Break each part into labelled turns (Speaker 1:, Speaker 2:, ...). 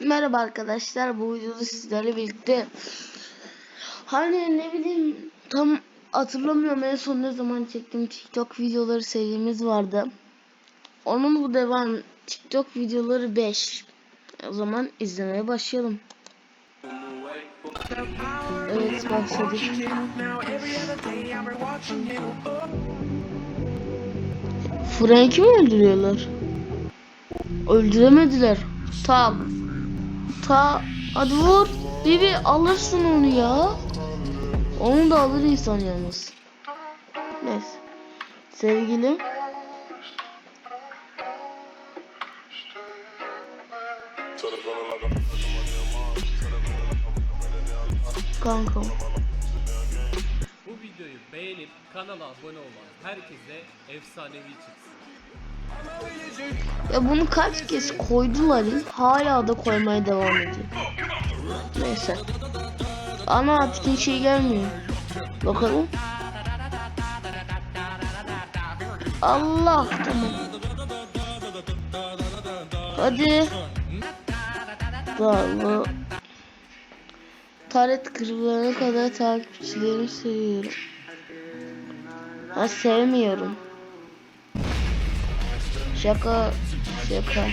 Speaker 1: Merhaba arkadaşlar bu videoda sizlerle birlikte hani ne bileyim tam hatırlamıyorum en son ne zaman çektiğim TikTok videoları serimiz vardı. Onun bu devam TikTok videoları 5. O zaman izlemeye başlayalım. Evet başladık. Frank'i mi öldürüyorlar? Öldüremediler. Tamam. Ta hadi vur. Bibi alırsın onu ya. Onu da alır insan yalnız. Neyse. Sevgilim. Kankam.
Speaker 2: Bu videoyu beğenip kanala abone olan herkese efsanevi çıksın.
Speaker 1: Ya bunu kaç kez koydular hala da koymaya devam ediyor. Neyse. Ama artık hiç şey gelmiyor. Bakalım. Allah tamam. Hadi. Daha Taret kırılana kadar takipçilerimi seviyorum. Ha sevmiyorum. Şaka şaka.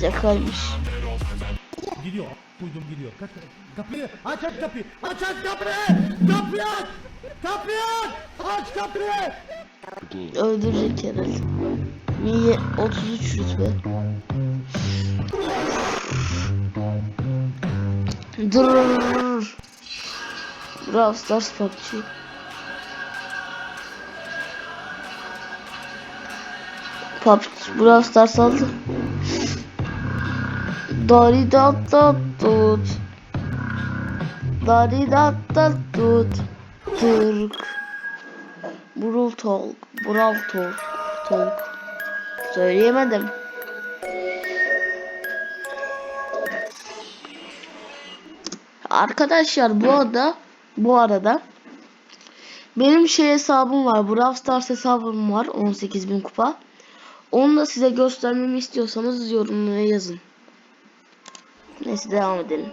Speaker 1: Şakaymış.
Speaker 3: Gidiyor. Duydum gidiyor. Kaç, kapıyı aç aç kapıyı. Aç aç kapıyı. Kapıyı aç. Kapıyı aç. Aç kapıyı.
Speaker 1: Öldürecek herhalde. Niye 33 rütbe? Dur. Brawl Stars PUBG. PUBG Brawl Stars aldı. Dari dat dat tut. Dari dat dat tut. Türk. Brawl Talk. Brawl Talk. Talk. Söyleyemedim. Arkadaşlar bu arada bu arada benim şey hesabım var. Brawl Stars hesabım var. 18.000 kupa. Onu da size göstermemi istiyorsanız yorumlara yazın. Neyse devam edelim.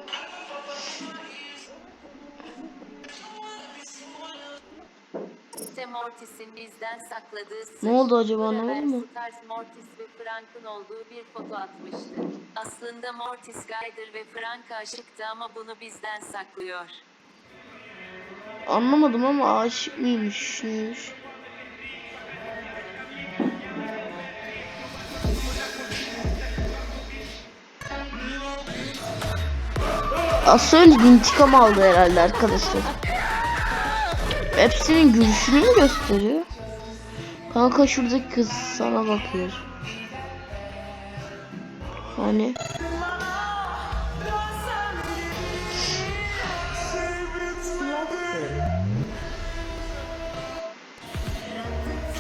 Speaker 4: Bizden sakladığı.
Speaker 1: Ne oldu acaba, anladın
Speaker 4: haber
Speaker 1: mı?
Speaker 4: Stars Mortis ve Frank'ın olduğu bir foto atmıştı. Aslında Mortis Guyder ve Frank aşıktı ama bunu bizden saklıyor.
Speaker 1: Anlamadım ama aşık mıymış neymiş. Önce intikam aldı herhalde arkadaşlar. Hepsinin gülüşünü mü gösteriyor? Kanka şuradaki kız sana bakıyor. Hani?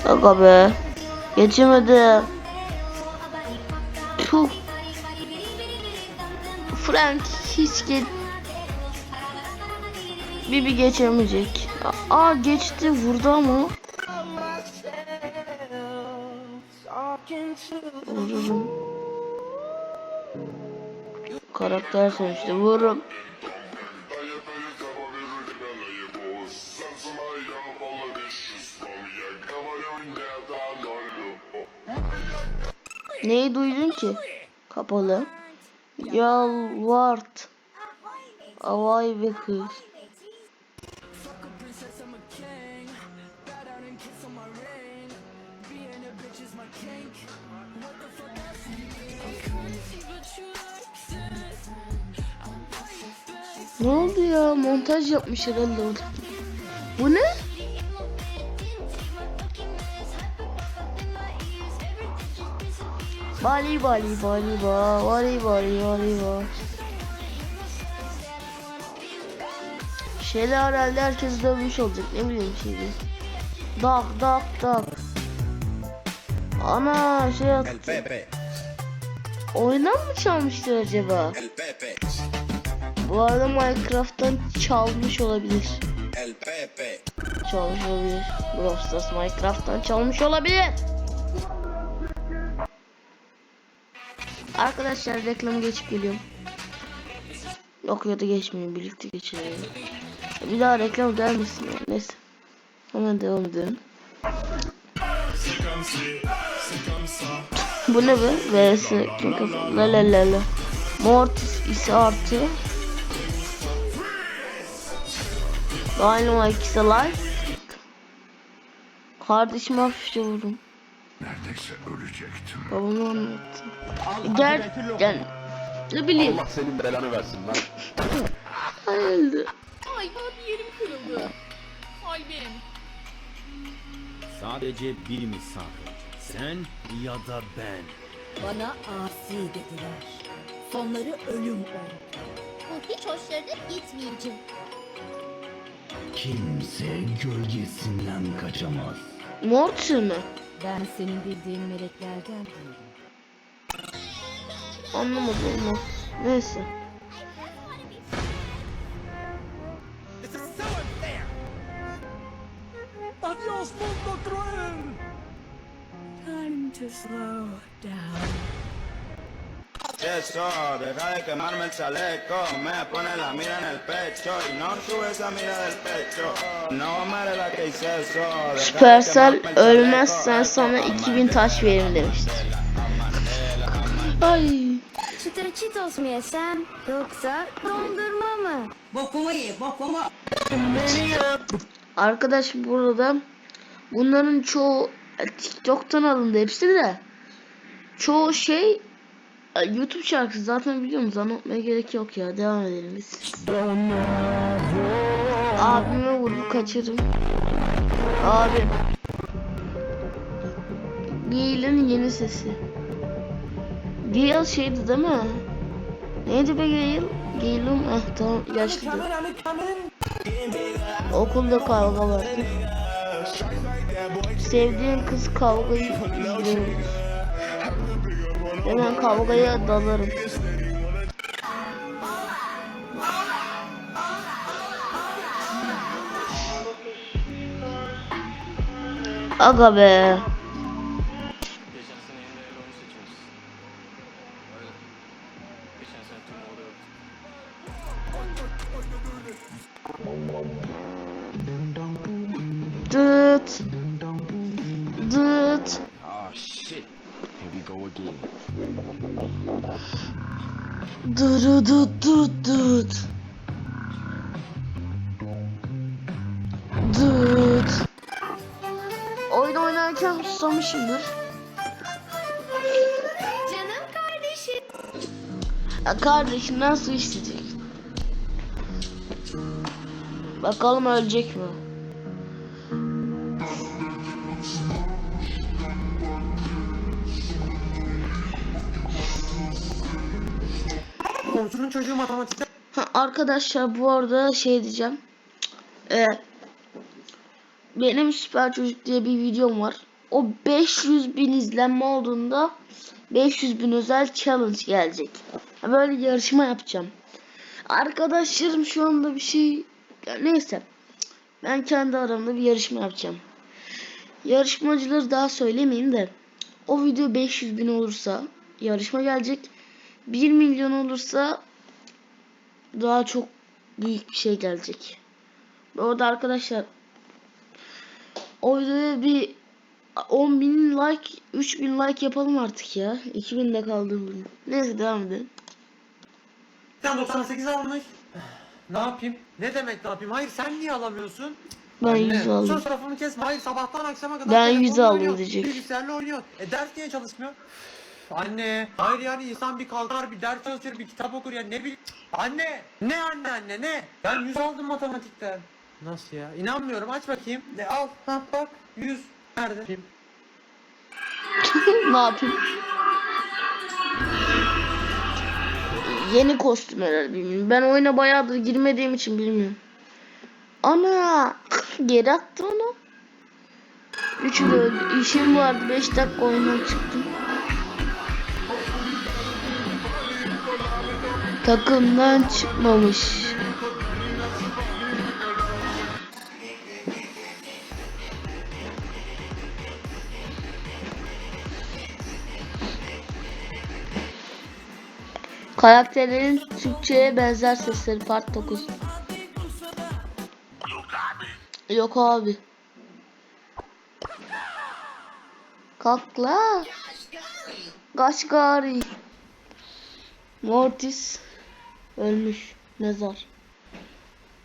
Speaker 1: Aga be. Geçemedim. Puh. Frank hiç geç... Bibi geçemeyecek. Aa geçti vurdu ama. Vururum. Karakter sonuçta vururum. Neyi duydun ki? Kapalı. Yalvart. Avay ve kız. Ne oldu ya? Montaj yapmış herhalde. Bu ne? Bali bali bali ba bali bali bali ba. Şeyler herhalde herkes dövmüş olacak ne bileyim şeydi. Dak dak dak. Ana şey attı. Oyundan mı çalmıştır acaba? Bu arada Minecraft'tan çalmış olabilir. Çalmış olabilir. Brawl Stars Minecraft'tan çalmış olabilir. Arkadaşlar reklamı geçip geliyorum. Yok ya da geçmiyor birlikte geçelim. Bir daha reklam gelmesin ya. Neyse. Hemen devam edelim. Bu ne be? VS? La la la la. Mortis ise artı. Dynamite ise life. Kardeşime hafifçe vurdum.
Speaker 5: Neredeyse ölecektim.
Speaker 1: Babama anlattı. Gel, gel. Ne bileyim.
Speaker 6: Allah senin belanı versin lan.
Speaker 1: Hayırlı.
Speaker 7: Ay abi yerim kırıldı. Kalbim.
Speaker 8: Sadece birimiz sadece. Sen ya da ben.
Speaker 9: Bana asi dediler. Sonları ölüm oldu.
Speaker 7: Bu hiç hoşlarına gitmeyecek.
Speaker 5: Kimse gölgesinden kaçamaz.
Speaker 1: Mortis mi?
Speaker 9: Ben senin bildiğin meleklerden değilim.
Speaker 1: Anlamadım ama. Neyse.
Speaker 9: Time to slow down.
Speaker 10: Eso, deja de quemarme el chaleco, me pone la mira en el pecho y no sube esa mira del pecho. No me la que hice eso.
Speaker 1: Supercell ölmezsen sana
Speaker 10: Mandela,
Speaker 1: 2000 taş veririm demişti. Ay.
Speaker 7: Çıtır çitos mu yesem yoksa dondurma mı?
Speaker 1: Arkadaş burada bunların çoğu e, TikTok'tan alındı hepsi de. Çoğu şey YouTube şarkısı zaten biliyorsunuz anlatmaya gerek yok ya devam edelim biz. Abime vurup kaçırım. Abi. Gale'in yeni sesi. Gale şeydi değil mi? Neydi be Gale? Gale'ın eh tamam yaşlı. Okulda kavga vardı. Sevdiğin kız kavgayı izliyor. Hemen kavgaya dalarım. Aga be. Dıt. Dıt.
Speaker 6: Ah shit. Go again.
Speaker 1: Dırı dıt dıt dıt. Dıt. Oyun oynarken susamışımdır.
Speaker 7: Canım kardeşim.
Speaker 1: Ya kardeşinden su isteyecek. Bakalım ölecek mi?
Speaker 3: Komşunun çocuğu matematikte
Speaker 1: Ha, arkadaşlar bu arada şey diyeceğim. Ee, benim Süper Çocuk diye bir videom var. O 500 bin izlenme olduğunda 500 bin özel challenge gelecek. Böyle yarışma yapacağım. Arkadaşlarım şu anda bir şey neyse. Ben kendi aramda bir yarışma yapacağım. Yarışmacıları daha söylemeyeyim de o video 500 bin olursa yarışma gelecek. 1 milyon olursa daha çok büyük bir şey gelecek. Orada arkadaşlar o videoya bir 10 bin like 3 bin like yapalım artık ya. 2000 de kaldı bugün. Neyse devam edelim.
Speaker 3: 98 almış. Ne yapayım? Ne demek ne yapayım? Hayır sen niye alamıyorsun?
Speaker 1: Ben
Speaker 3: Anne,
Speaker 1: 100 aldım.
Speaker 3: Sus tarafını kesme. Hayır sabahtan akşama kadar
Speaker 1: Ben
Speaker 3: telefonla
Speaker 1: 100 aldım diyecek.
Speaker 3: Bilgisayarla oynuyor. E ders niye çalışmıyor? Anne, hayır yani insan bir kalkar bir ders çalışır bir kitap okur ya ne bil... Anne, ne anne anne ne? Ben 100 aldım matematikten. Nasıl ya? İnanmıyorum aç bakayım. Ne al, ha bak 100. Nerede?
Speaker 1: ne yapayım? Yeni kostüm herhalde bilmiyorum. Ben oyuna bayağıdır girmediğim için bilmiyorum. Ana! Geri attı onu. Üçü de öldü. İşim vardı. 5 dakika oyundan çıktım. takımdan çıkmamış. Karakterlerin Türkçe'ye benzer sesleri part 9. Yok abi. Kalk la. Kaşgari. Mortis ölmüş. Mezar.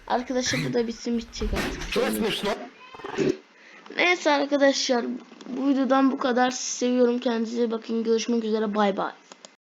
Speaker 1: Arkadaşlar bu da bitsin bitecek artık. Neyse arkadaşlar bu videodan bu kadar. Sizi seviyorum. Kendinize bakın. Görüşmek üzere. Bay bay.